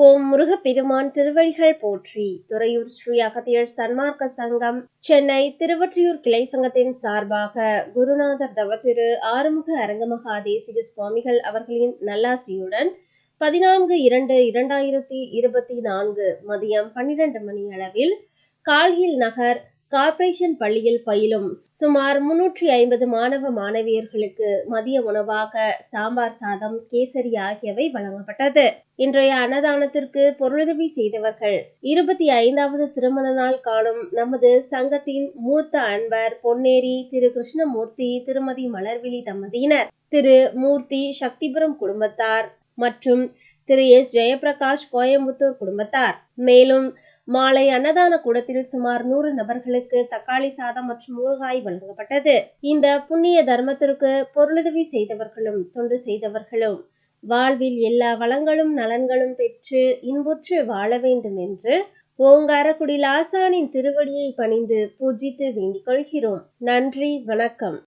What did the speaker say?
ஓம் முருகப்பெருமான் திருவடிகள் போற்றி. துறையூர் ஸ்ரீ அகத்தியர் சன்மார்க்க சங்கம் சென்னை திருவற்றியூர் கிளை சங்கத்தின் சார்பாக குருநாதர் தவத்திரு ஆறுமுக அரங்கமகா தேசிக சுவாமிகள் அவர்களின் நல்லாசியுடன் பதினான்கு இரண்டு இரண்டாயிரத்தி இருபத்தி நான்கு மதியம் பன்னிரண்டு மணி அளவில் கால்ஹில் நகர் கார்ப்பரேஷன் பள்ளியில் பயிலும் சுமார் முன்னூற்றி ஐம்பது மாணவ மாணவியர்களுக்கு மதிய உணவாக சாம்பார் சாதம் கேசரி ஆகியவை வழங்கப்பட்டது. இன்றைய அன்னதானத்திற்கு பொருளுதவி செய்தவர்கள் இருபத்தி ஐந்தாவது திருமண நாள் காணும் நமது சங்கத்தின் மூத்த அன்பர் பொன்னேரி திரு கிருஷ்ணமூர்த்தி திருமதி மலர்விழி தம்பதியினர் திரு மூர்த்தி சக்திபுரம் குடும்பத்தார் மற்றும் திரு எஸ். ஜெயபிரகாஷ் கோயம்புத்தூர் குடும்பத்தார். மேலும் மாலை அன்னதான கூடத்தில் சுமார் நூறு நபர்களுக்கு தக்காளி சாதம் மற்றும் ஊறுகாய் வழங்கப்பட்டது. இந்த புண்ணிய தர்மத்திற்கு பொருளுதவி செய்தவர்களும் தொண்டு செய்தவர்களும் வாழ்வில் எல்லா வளங்களும் நலன்களும் பெற்று இன்புற்று வாழ வேண்டும் என்று ஓங்காரக்குடி லாசானின் திருவடியை பணிந்து பூஜித்து வேண்டிக் கொள்கிறோம். நன்றி வணக்கம்.